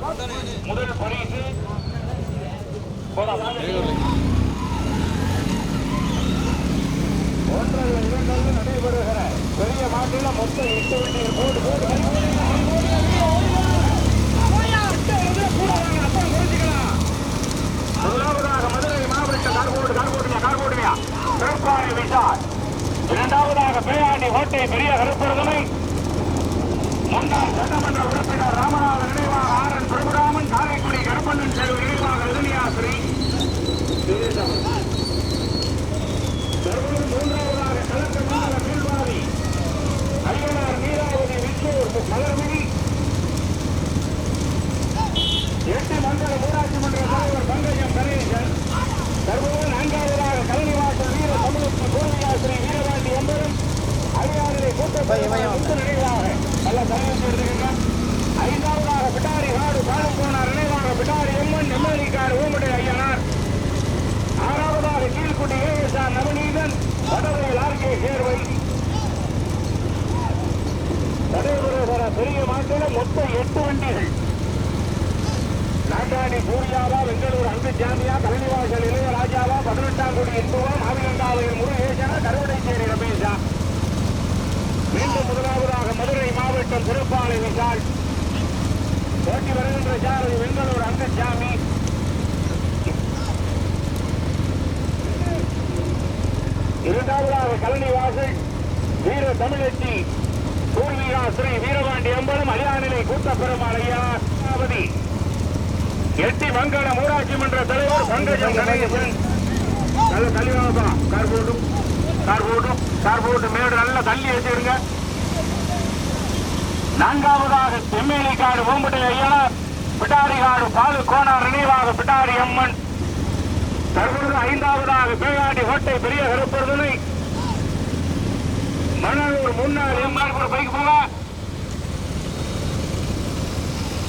முதல் பரிசு ஒன்றரை இரண்டல்ல நடைபெறுகிற பெரிய மாட்டில மொத்தம் எட்டு வண்டிகள் போடு முதலாவதாக மதுரை மாவட்ட கார்போடு கார்போடுங்க கார்போடுங்க திருப்பாறை விஷால் இரண்டாவதாக பேராண்டி கோட்டை பெரிய கருப்பரதனை முன்னாள் சட்டமன்ற உறுப்பினர் ராமநாதன் நினைவாக ஆரன் பிரபுராமன் காரைக்குடி கருப்பண்ணன் செல்வ நினைவாக தற்போது மூன்றாவதாக கலக்க மண்டல கீழ்வாதி ஐயனார் நீராவதி விச்சூர் மலர்மினி எட்டு மண்டல ஊராட்சி மன்ற தலைவர் பங்கஜம் கணேசன். தற்போது நான்காவதாக கலனிவாசல் வீர தமிழக பூர்வியாசிரி வீரபாண்டி கூட்டத்தை நினைவாக நல்ல சர்வீஸ் எடுத்துக்கங்க ஐந்தாவதாக பிட்டாரி காடு பாலம் போனார் நினைவாக பிட்டாரி எம்மன் எம்எல்ஏக்கார் ஓமடை ஐயனார். ஆறாவதாக கீழ்குடி ஏஎஸ்ஆர் நவநீதன் வடவையில் ஆர்கே சேர்வை. நடைபெறுகிற பெரிய மாட்டில மொத்தம் எட்டு வண்டிகள். நாட்டாடி சூர்யாவா பெங்களூர் அங்கு ஜாமியா கலனிவாசல் இளையராஜாவா பதினெட்டாம் கோடி இந்துவா மாவிலங்காவையில் முருகேசனா கருவடைச்சேரி ரமேஷா. மீண்டும் முதலாவதாக மதுரை மாவட்டம் திருப்பாலை விஷால் போட்டி வருகின்ற சாரதி வெங்களூர் அங்கசாமி இரண்டாவதாக கலனி வாசல் வீர தமிழச்சி பூர்வீகா ஸ்ரீ வீரபாண்டி அம்பலம் அரியாநிலை கூட்டப்பெருமாள் எட்டி மங்களம் ஊராட்சி மன்ற தலைவர் பங்கஜம் கணேசன். நல்ல தள்ளி கார் போட்டும். கார் போட்டும். சார் போட்டு மேடு நல்ல தள்ளி ஏற்றிருங்க நான்காவதாக செம்மேலி காடு ஓம்பட்டை ஐயனார் பிட்டாரி காடு பாலு கோனார் நினைவாக பிட்டாரி அம்மன். தற்பொழுது ஐந்தாவதாக பேயாடி கோட்டை பெரிய கருப்பொருதனை. மணலூர் முன்னாள் எம்ஆர் கூட பைக் போக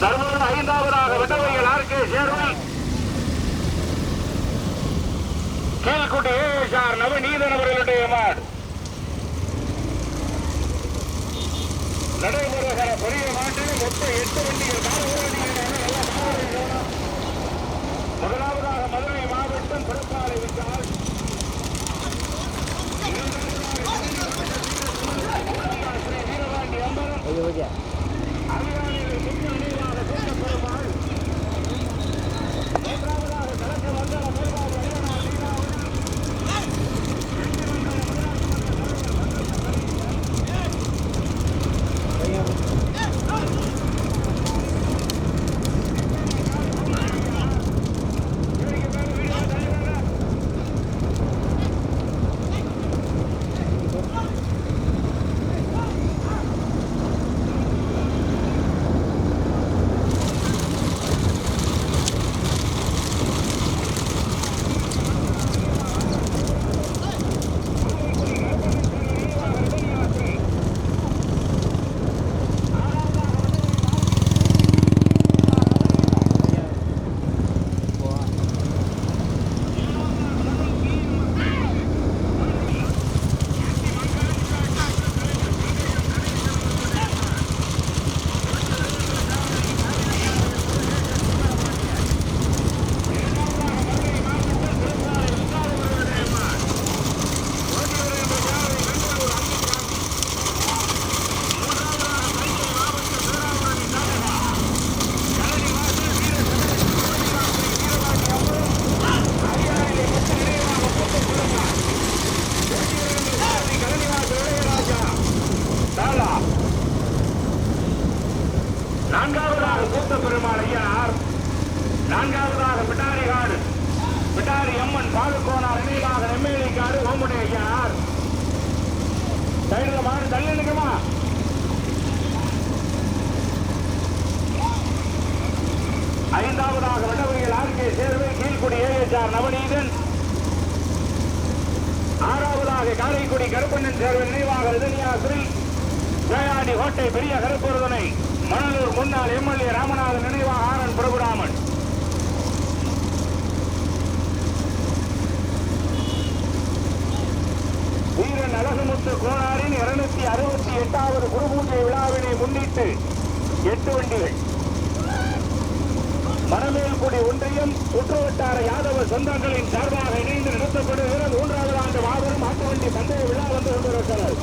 தற்பொழுது ஐந்தாவதாக விட்டவையில் ஆர்கே சேர்வன் கீழ்குட்டி ஏஎஸ்ஆர் நவநீதன் அவர்களுடைய மாட் நடைபெறுகிற பெரிய மாட்டில் மொத்தம் எட்டு வண்டிகள் முதலாவதாக மதுரை மாவட்டம் திருப்பாலை விட்டால் ஏஎஸ்ஆர் நவநீதன். ஆறாவதாக காரைக்குடி கருப்பண்ணன் சேர்வன் நினைவாக ரஜினியாசிரி ஜயாடி கோட்டை பெரிய கருப்பொருதனை. மணலூர் முன்னாள் எம்எல்ஏ ராமநாதன் நினைவாக ஆரன் பிரபுராமன். வீரன் அழகுமுத்து கோனாரின் இருநூத்தி அறுபத்தி எட்டாவது குருபூஜை விழாவினை முன்னிட்டு எட்டு வண்டிகள். மரமேல்குடி ஒன்றியம் சுற்றுவட்டார யாதவ சொந்தங்களின் சார்பாக இணைந்து நடத்தப்படுகிற மூன்றாவது ஆண்டு மாபெரும் மாட்டு வண்டி பந்தய விழா வந்து கொண்டிருக்கிறது.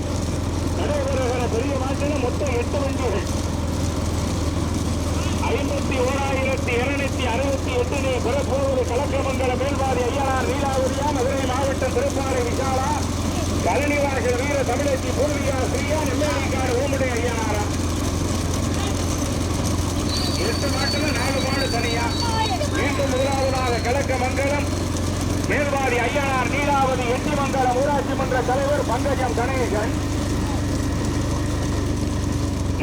நடைபெறுகிற பெரிய மாட்டில் மொத்தம் எட்டு வண்டிகள். ஐம்பத்தி ஓராயிரத்தி இருநூத்தி அறுபத்தி எட்டிலே பெறப்போவது கலக்கமங்கல மேல்வாதி ஐயனார் நீலாவுரியா மதுரை மாவட்டம் திருப்பாறை விசாலா கலனிவாசல் வீர தமிழச்சி பூர்வியா ஸ்ரீயா நெம்மேலிக்காடு ஓமுடைய ஐயனார். எட்டு நாட்டில் நாலு மாடு தனியா. மீண்டும் முதலாவதாக கிழக்க மங்கலம் மேல்வாடி ஐயனார் நீலாவதி எட்டிமங்கலம் ஊராட்சி மன்ற தலைவர் பங்கஜம் கணேசன்.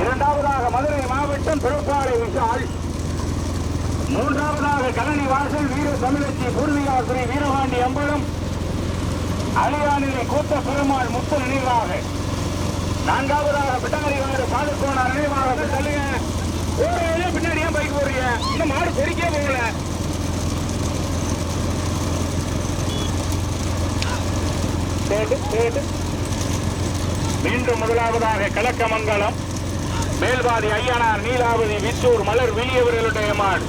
இரண்டாவதாக மதுரை மாவட்டம் திருப்பாறை விஷால். மூன்றாவதாக கலனி வாசல் வீர தமிழச்சி பூர்விகா வீரபாண்டி அம்பலம். அலியானிலை கூத்த பெருமாள் முத்து நினைவாக. நான்காவதாக பிட்டாரிவாடு பாலுக்கோணார் நினைவாக. சொல்லுங்க ஓடுறதுல பின்னாடி ஏன் பைக் போடுறீங்க இன்னும் மாடு பெருக்கே போகல. மீண்டும் முதலாவதாக கிழக்கமங்கலம். மேல்பாதி ஐயனார் நீலாவதி விச்சூர் மலர் விழியவர்களுடைய மாடு.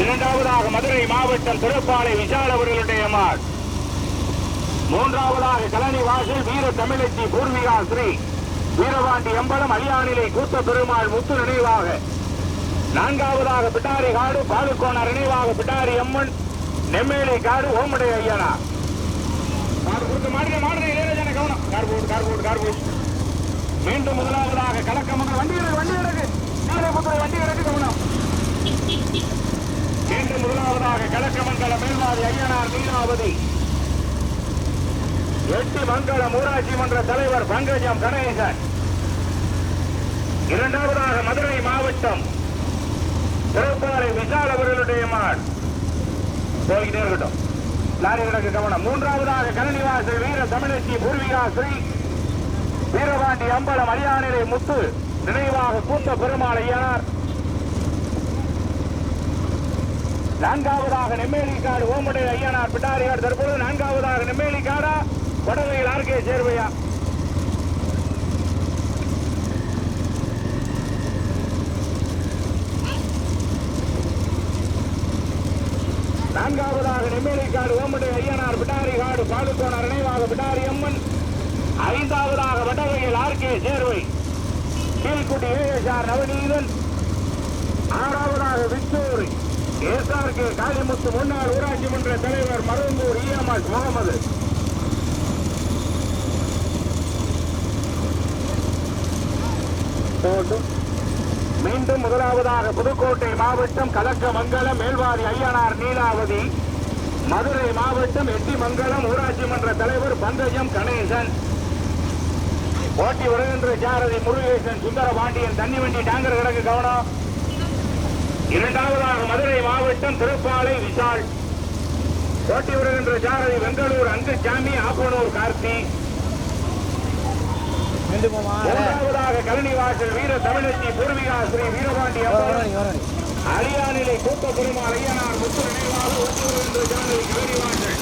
இரண்டாவதாக மதுரை மாவட்டம் திருப்பாலை விசாலவர்களுடைய மாடு. மூன்றாவதாக கலனி வாசல் வீர தமிழச்சி பூர்விகா ஸ்ரீ. வீரபாண்டி எம்பலம் அலியானிலை கூத்த பெருமாள் முத்து நினைவாக. நான்காவதாக பிட்டாரி காடு பாலுக்கோணர் நினைவாக பிட்டாரி அம்மன் நெம்மேலி காடு ஓமடைய ஐயனா. கவனம். மீண்டும் முதலாவதாக கலக்க மக்கள் வண்டி வண்டி இருக்கு. வண்டி இருக்கு கவனம். மீண்டும் முதலாவதாக கலக்க மண்டல மேல்வாதி ஐயனார் மீனாவதி எட்டு மங்களம் ஊராட்சி மன்ற தலைவர் பங்கஜம் கணேசன். இரண்டாவதாக மதுரை மாவட்டம் திருப்பாறை விசால் அவர்களுடைய மாட் போய்கிட்டே இருக்கட்டும். லாரி கிடக்கு கவனம். மூன்றாவதாக கலனிவாசல் வீர தமிழச்சி பூர்விகா ஸ்ரீ வீரபாண்டி அம்பலம் அரியானிலை முத்து நினைவாக கூத்த பெருமாள் ஐயனார். நான்காவதாக நெம்மேலிக்காடு ஓமடை ஐயனார் பிட்டாரியார் தற்போது நான்காவதாக நெம்மேலிக்காடா வடவையில் ஆர்கே சேர்வையா? நான்காவதாக நெம்மேலிக்காடு ஓமடை ஐயனார் பிட்டாரி காடு பாலுக்கோணர் நினைவாக பிட்டாரி அம்மன். ஐந்தாவதாக வடவையில் ஆர்கே சேர்வை. கீழ்குடி ஏஎஸ்ஆர் நவநீதன். ஆறாவதாக விக்டோரி. எஸ்ஆர்கே காளிமுத்து முன்னாள் ஊராட்சி மன்ற தலைவர் மருந்தூர் இஎம்எஸ் முகமது. போட்டும் மீண்டும் முதலாவதாக புதுக்கோட்டை மாவட்டம் கலக்கமங்கலம் மேல்வாரி ஐயனார் நீலாவதி. மதுரை மாவட்டம் எட்டிமங்கலம் ஊராட்சி மன்ற தலைவர் பங்கஜம் கணேசன். ஓட்டி வருகின்ற சாரதி முருகேசன் சுந்தரபாண்டியன் தண்ணிவண்டி தண்ணி வண்டி டேங்கர் கிடக்கு கவனம். இரண்டாவதாக மதுரை மாவட்டம் திருப்பாலை விஷால். ஓட்டி வருகின்ற சாரதி வெங்கலூர் அங்குச்சாமி ஆப்பனூர் கார்த்தி. மூன்றாவதாக கலனிவாசல் வீர தமிழச்சி பூர்விகா ஸ்ரீ வீரபாண்டி அரியானிலை கூத்த பெருமாள் ஐயனார் முத்து நினைவாக வருகின்ற சாரதி கலனிவாசல்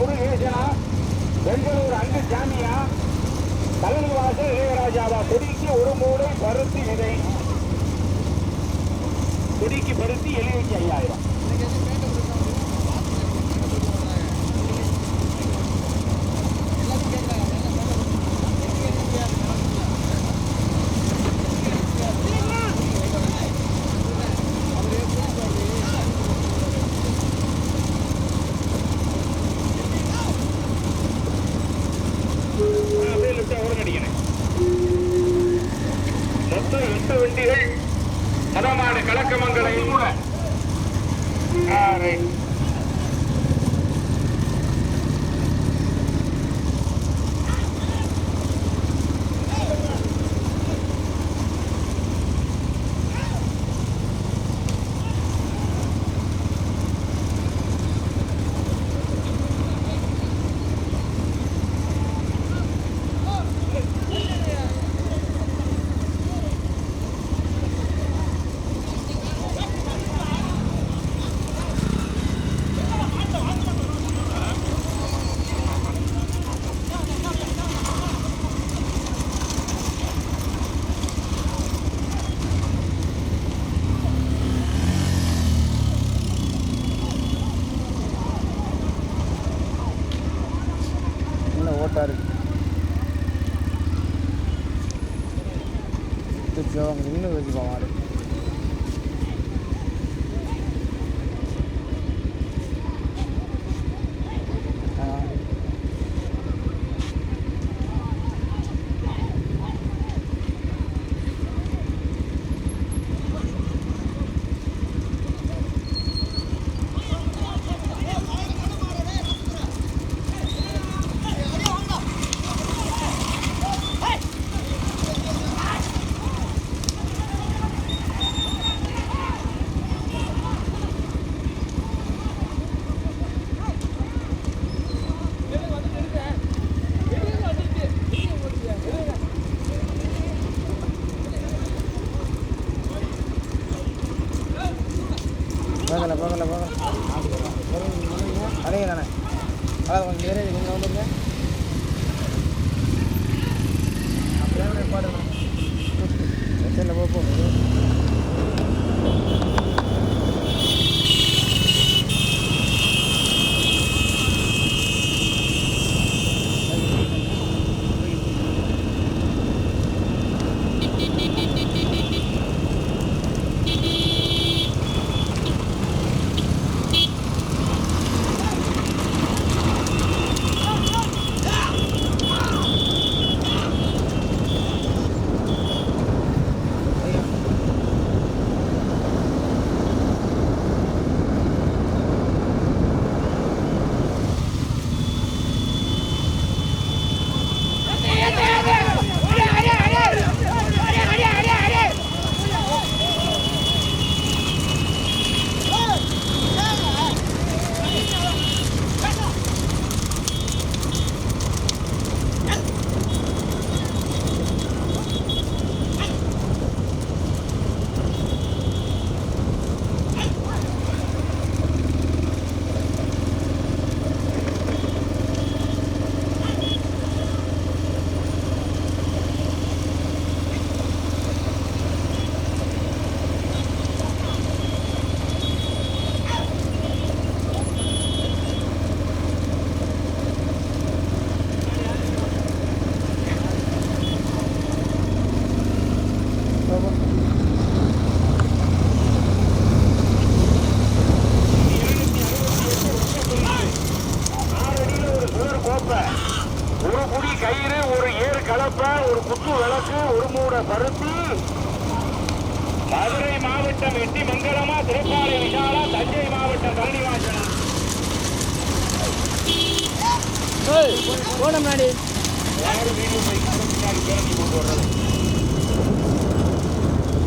முருகேசனா பெங்களூர் அங்கு சாமியா கல்லணி இளையராஜாவா கொடிக்கு ஒரு மூடை பருத்தி விதை. கொடிக்கு பருத்தி எழுபத்தி ஐயாயிரம்.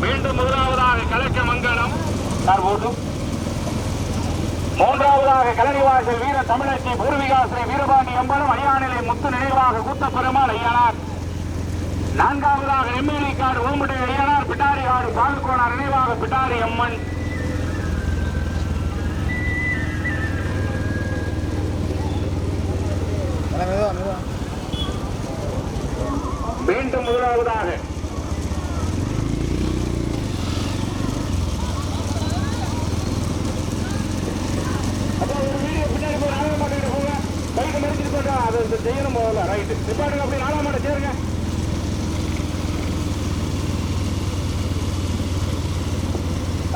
மீண்டும் முதலாவதாக கலக்க மங்கலம். சார் போட்டும் மூன்றாவதாக கலரிவாசல் வீர தமிழச்சி பூர்விகாசிரி வீரபாண்டி எம்பலும் ஐயாநிலை முத்து நினைவாக கூத்த பெருமாள் ஐயனார் நான்காவதாக நெம்மேலிக்காடு ஓம்புடைய ஐயனார் பிட்டாரிகாடு பாலுக்கோணார் நினைவாக பிட்டாரி அம்மன். மெதுவா ஒரு வீடியோ பின்னாடி போய் போங்க. மறிச்சிட்டு போட்டா அதை செய்யணும் முதல்ல ரைட்டு நிப்பாட்டுங்க அப்படி நாலாம் மாட்டை சேருங்க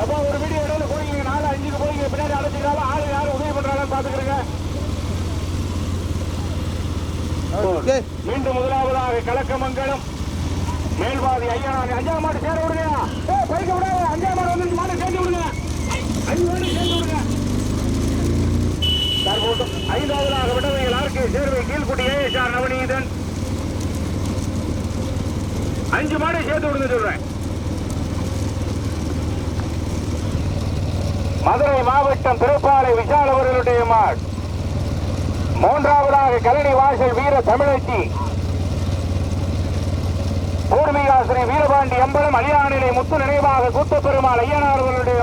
அப்போ ஒரு வீடியோ இடையில போறீங்க? நாலு அஞ்சுக்கு போறீங்க. பின்னாடி அழைச்சிக்கிறாலும் ஆள் யாரும் மீண்டும் முதலாவதாக கலக்கமங்கலம் மேல்வாதி ஐயனார் அஞ்சாம் மாடு சேர விடுங்க. ஏ பைக்க விடாத. அஞ்சாம் மாடு வந்து மாடு சேர்ந்து விடுங்க. அஞ்சு மாடு சேர்ந்து விடுங்க. தற்போதும் ஐந்தாவதாக விடவையில் ஆர்கே சேர்வை கீழ்குடி ஏஎஸ்ஆர் நவநீதன். அஞ்சு மாடு சேர்த்து விடுங்க சொல்றேன். மதுரை மாவட்டம் திருப்பாலை விஷால் அவர்களுடைய மாடு. மூன்றாவதாக கலனி வாசல் வீர தமிழச்சி. பூர்வீகா வீரபாண்டி அம்பலம் அலியானிலை முத்து நினைவாக கூத்தப்பெருமாள் ஐயனார் அவர்களுடைய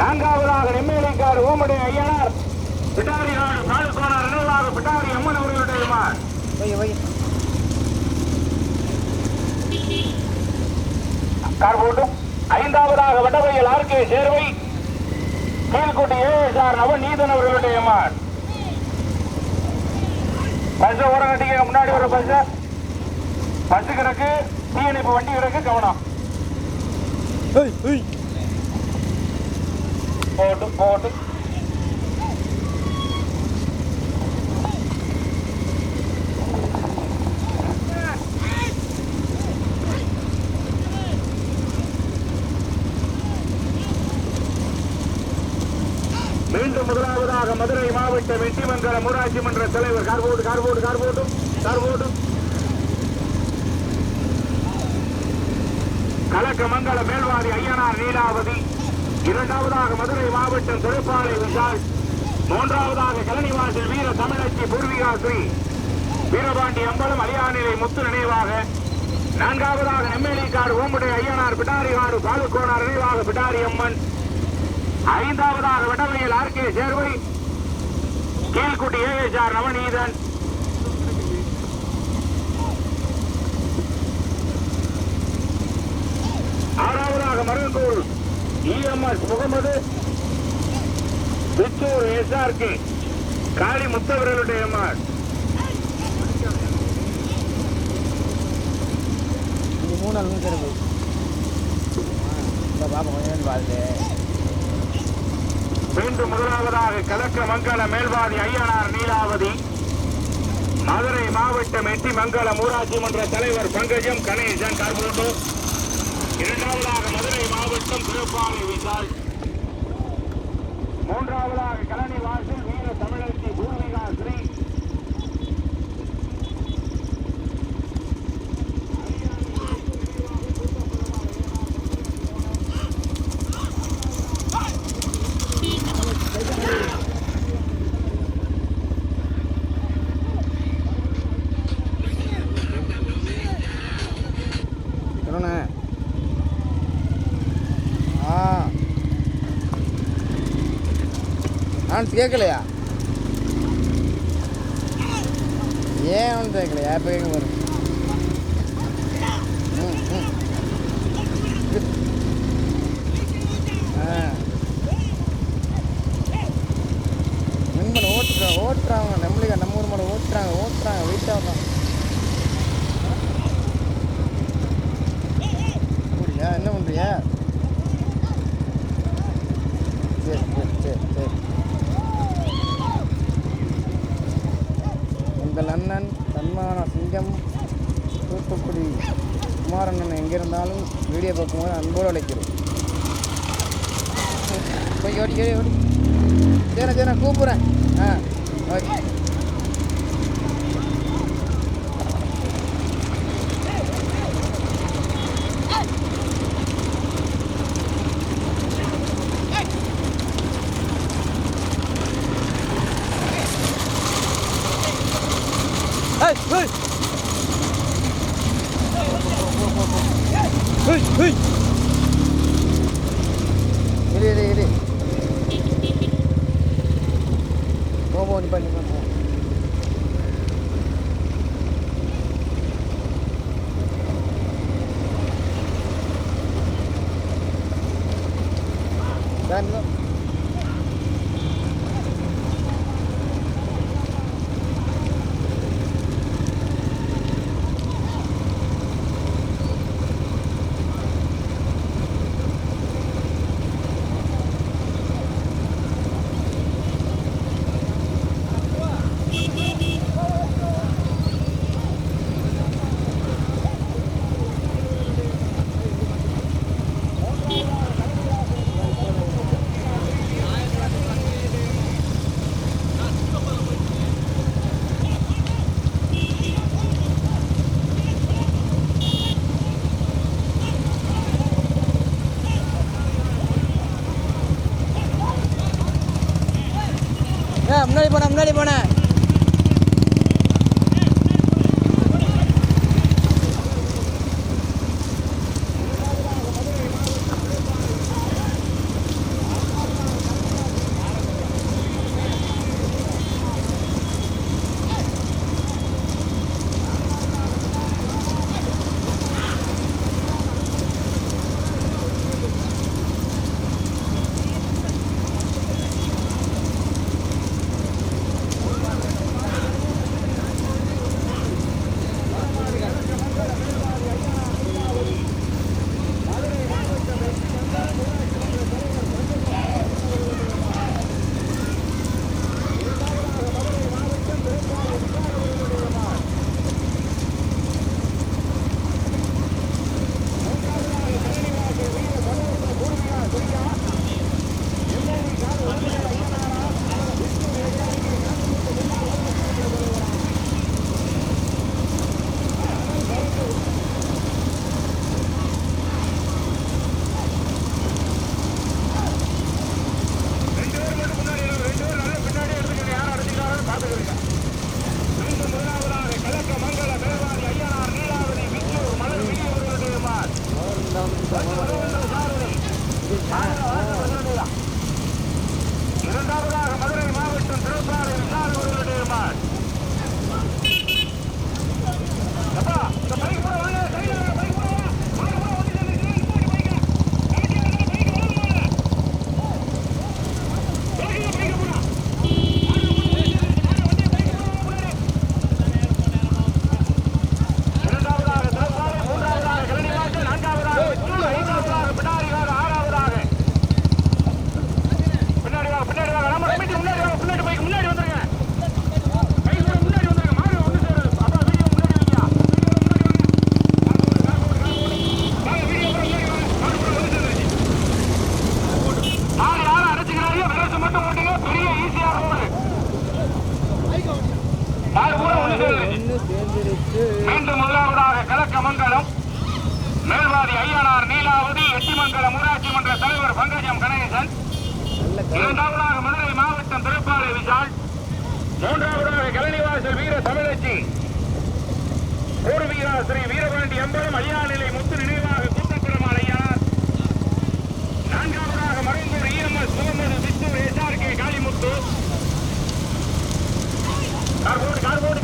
நான்காவதாக நெம்மேலிக்கார் ஓமடி ஐயனார் பிட்டாரி நாடு நினைவாக பிட்டாரி அம்மன் அவர்களுடைய கார் போட்டும் ஐந்தாவதாக வடவையில் ஆர்கே சேர்வை. கீழ்குட்டி ஏஎஸ்ஆர் நவநீதன் அவர்களுடைய மாட் பஸ் ஓரம் கட்டிக்க முன்னாடி வர பஸ். பஸ் கிடக்கு தீயணைப்பு வண்டி கிடக்கு கவனம். போட்டு போட்டு மீண்டும் முதலாவதாக மதுரை மாவட்ட வெட்டிமங்கலம் ஊராட்சி மன்ற தலைவர். கார்போடு கார்போடு கார்போட்டும் கார்போடு கலக்கமங்கல மேல்வாதி ஐயனார் நீலாவதி. இரண்டாவதாக மதுரை மாவட்டம் திருப்பாலை விஷால். மூன்றாவதாக கலனிவாசல் வீர தமிழச்சி பூர்விகா ஸ்ரீ வீரபாண்டி அம்பலம் அலியானிலை முத்து நினைவாக. நான்காவதாக நெம்மேலிக்காடு ஓம்புடை ஐயனார் பிடாரிகாடு பாலுக்கோனார் நினைவாக பிடாரி அம்மன். ஐந்தாவதாக வடவையில் ஆர்கே சேர்வை. கீழ்குட்டி ஏஎஸ்ஆர் நவநீதன். ஆறாவதாக மருங்கூர் இஎம்எஸ் முகமது. புத்தூர் எஸ்ஆர்கே காளி முத்தவர்களுடைய எம்ஆர் இது மூணு நாள் பாபா போய் பாப்பா கொஞ்சம் பாருங்க மீண்டும் முதலாவதாக கலக்க மங்கல மேல்வாதி ஐயனார் நீலாவதி மதுரை மாவட்டம் எட்டி மங்கலம் ஊராட்சி மன்ற தலைவர் பங்கஜம் கணேசன் கருமூட்டு இரண்டாவதாக மதுரை மாவட்டம் திருப்பாலை விசால் மூன்றாவதாக கலனி வாசல் வீர தமிழச்சி பூர்விகா ஸ்ரீ சொல்லணே ஆ ஆன்ஸ் கேட்கலையா? ஏன் வந்து கேட்கலையா? இப்போ கேட்க வரும் ம் ம். ஆ. மின்மலை ஓட்டுறா ஓட்டுறாங்க. நம்மளுக்கு நம்ம ஊர் மாடு ஓட்டுறாங்க ஓட்டுறாங்க. வெயிட்டாக தான் அப்படியா? என்ன பண்ணுறியா சரி சரி சரி சரி உங்கள் அண்ணன் சன்மான சிங்கம் தூத்துக்குடி குமாரண்ணன் இருந்தாலும் வீடியோ பார்க்கும்போது அன்போடு அழைக்கிறோம். போய் ஓடி ஓடி ஓடி. சரி சரி நான் கூப்பிட்றேன். ஆ ஓகே. Maraming முன்னாடி போனேன் முன்னாடி போனேன் கார் போடு கார் போடு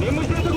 నిమిషం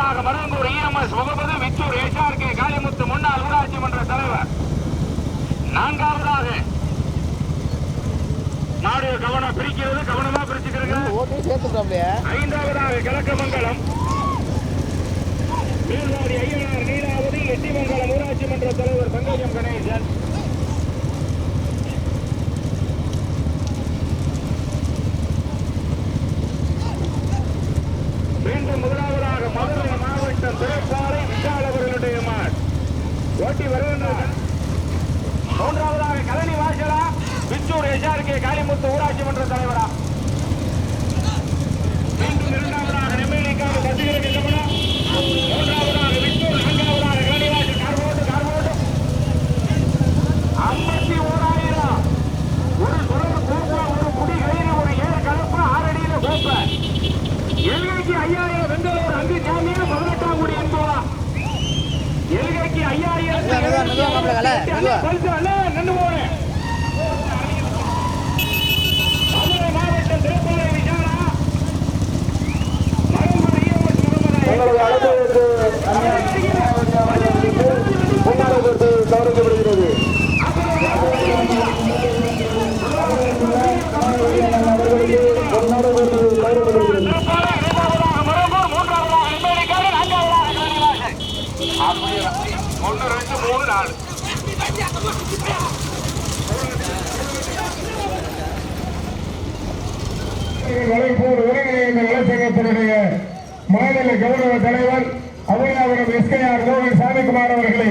நான்காவதாக மருங்கூர் இஎம்எஸ் முகமது விச்சூர் எஸ்ஆர்கே காளிமுத்து முன்னாள் ஊராட்சி மன்ற தலைவர். நான்காவதாக நாடு கவனம் பிரிக்கிறது கவனமா பிரிச்சுக்கிறது ஓட்டையும் சேர்த்துட்டாப்லையே ஐந்தாவதாக கிழக்கமங்கலம். மேல்வாடி ஐயனார் நீலாவதி எட்டிமங்கலம் ஊராட்சி மன்ற தலைவர் பங்கஜம் கணேசன் மீண்டும் முதலாவதாக மதுரை மாவட்டம் விஷால் அவர்களுடைய மாட். ஓட்டி வருகின்றார் மூன்றாவதாக கலனி வாசலா விச்சூர் எஸ்ஆர்கே காளிமுத்து ஊராட்சி மன்ற தலைவரா. மீண்டும் இரண்டாவதாக நெம்மேலிக்காடு பசுகிறது கமலா மூன்றாவதாக விஷ்ணு நான்காவதாக கலனிவாசி கார்போட்டு கார்போட்டு ஐம்பத்தி ஓராயிரம் ஒரு சுழல் கோப்ப ஒரு குடி கயிறு ஒரு ஏழு கலப்பு ஆறடியில கோப்ப எல்கைக்கு ஐயாயிரம் வெங்கலூர் அங்கு ஜாமியா பதினெட்டாம் குடி என்பவா எல்கைக்கு ஐயாயிரம் மெதுவா, மெதுவா, மாப்பிள்ளை, கலை, மெதுவா. பரிசு அண்ணே நின்று போனேன் மதுரை மாவட்டம் திருப்பாலை விசாரா உங்களது அழைப்பிற்கு முன்னாள் கவனிக்கப்படுகிறது கவனிக்கப்படுகிறது ஒன்று ரெண்டு மூணு நாலு வலைப்பூர் ஒருங்கிணைந்த வலைச்சங்கத்தினுடைய மாநில கௌரவ தலைவர் அவையாபுரம் எஸ்கேஆர் கோவில் சாமிக்குமார் அவர்களை